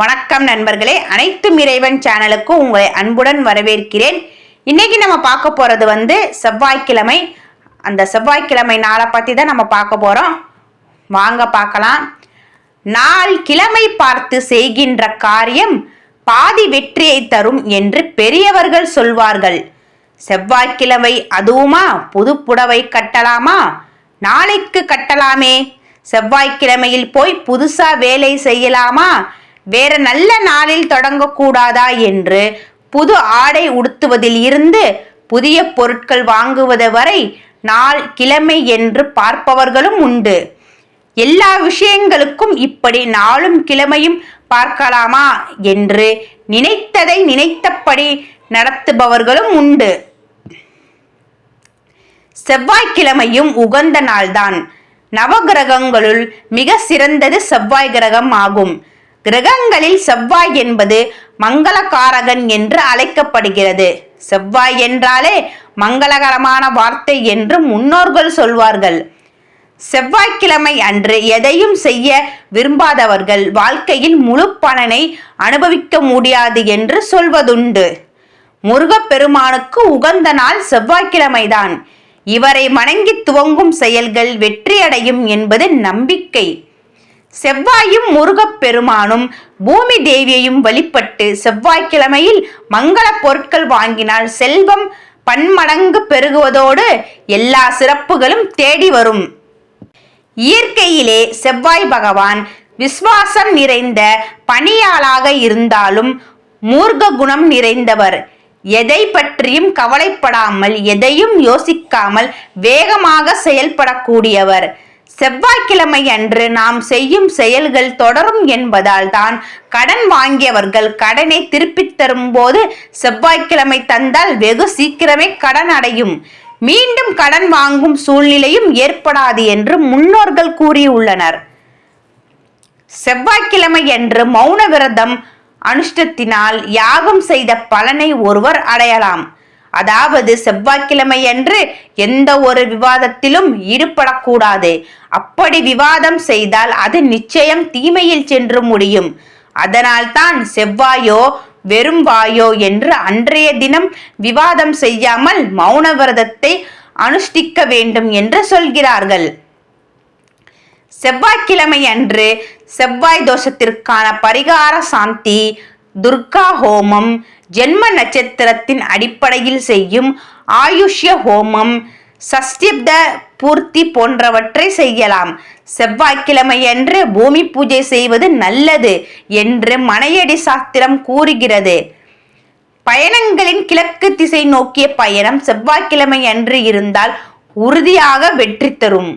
வணக்கம் நண்பர்களே. அனைத்து இறைவன் சேனலுக்கு உங்களை அன்புடன் வரவேற்கிறேன். இன்னைக்கு நம்ம பார்க்க போறது வந்து செவ்வாய்க்கிழமை. அந்த செவ்வாய்க்கிழமை நாளை பத்தி தான் நம்ம பார்க்க போறோம். வாங்க பார்க்கலாம். நாள் கிழமை பார்த்து செய்கின்ற காரியம் பாதி வெற்றியை தரும் என்று பெரியவர்கள் சொல்வார்கள். செவ்வாய்க்கிழமை அதுவுமா? புது புடவை கட்டலாமா? நாளைக்கு கட்டலாமே. செவ்வாய்க்கிழமையில் போய் புதுசா வேலை செய்யலாமா? வேற நல்ல நாளில் தொடங்கக்கூடாதா என்று புது ஆடை உடுத்துவதில் இருந்து புதிய பொருட்கள் வாங்குவது வரை நாள் கிழமை என்று பார்ப்பவர்களும் உண்டு. எல்லா விஷயங்களுக்கும் இப்படி நாளும் கிழமையும் பார்க்கலாமா என்று நினைத்ததை நினைத்தபடி நடத்துபவர்களும் உண்டு. செவ்வாய்க்கிழமையும் உகந்த நாள்தான். நவகிரகங்களுள் மிக சிறந்தது செவ்வாய் கிரகம் ஆகும். கிரகங்களில் செவ்வாய் என்பது மங்களகாரகன் என்று அழைக்கப்படுகிறது. செவ்வாய் என்றாலே மங்களகரமான வார்த்தை என்று முன்னோர்கள் சொல்வார்கள். செவ்வாய்க்கிழமை அன்று எதையும் செய்ய விரும்பாதவர்கள் வாழ்க்கையில் முழு பலனை அனுபவிக்க முடியாது என்று சொல்வதுண்டு. முருகப்பெருமானுக்கு உகந்த நாள் செவ்வாய்க்கிழமைதான். இவரை வணங்கி துவங்கும் செயல்கள் வெற்றியடையும் என்பது நம்பிக்கை. செவ்வாயும் முருகப்பெருமானும் பூமி தேவியையும் வழிபட்டு செவ்வாய்க்கிழமையில் மங்கள பொருட்கள் வாங்கினால் செல்வம் பன்மடங்கு பெருகுவதோடு எல்லா சிறப்புகளும் தேடி வரும். இயற்கையிலே செவ்வாய் பகவான் விஸ்வாசம் நிறைந்த பணியாளாக இருந்தாலும் மூர்க்க குணம் நிறைந்தவர். எதை பற்றியும் கவலைப்படாமல் எதையும் யோசிக்காமல் வேகமாக செயல்படக்கூடியவர். செவ்வாய்க்கிழமை அன்று நாம் செய்யும் செயல்கள் தொடரும் என்பதால் தான் கடன் வாங்கியவர்கள் கடனை திருப்பித் தரும்போது செவ்வாய்க்கிழமை தந்தால் வெகு சீக்கிரமே கடன் அடையும். மீண்டும் கடன் வாங்கும் சூழ்நிலையும் ஏற்படாது என்று முன்னோர்கள் கூறியுள்ளனர். செவ்வாய்க்கிழமை என்று மௌன விரதம் அனுஷ்டத்தினால் யாகம் செய்த பலனை ஒருவர் அடையலாம். அதாவது செவ்வாய்க்கிழமையன்று எந்த ஒரு விவாதத்திலும் ஈடுபடக்கூடாது. அப்படி விவாதம் செய்தால் அது நிச்சயம் தீமையில் சென்று முடியும். அதனால்தான் செவ்வாயோ வெறும் வாயோ என்று அன்றைய தினம் விவாதம் செய்யாமல் மௌன விரதத்தை அனுஷ்டிக்க வேண்டும் என்று சொல்கிறார்கள். செவ்வாய்க்கிழமை அன்று செவ்வாய் தோஷத்திற்கான பரிகார சாந்தி துர்கா ஹோமம் ஜென்ம நட்சத்திரத்தின் அடிப்படையில் செய்யும் ஆயுஷ்ய ஹோமம் சஷ்டிப்த பூர்த்தி போன்றவற்றை செய்யலாம். செவ்வாய்க்கிழமையன்று பூமி பூஜை செய்வது நல்லது என்று மனையடி சாஸ்திரம் கூறுகிறது. பயணங்களின் கிழக்கு திசை நோக்கிய பயணம் செவ்வாய்க்கிழமை அன்று இருந்தால் உறுதியாக வெற்றி தரும்.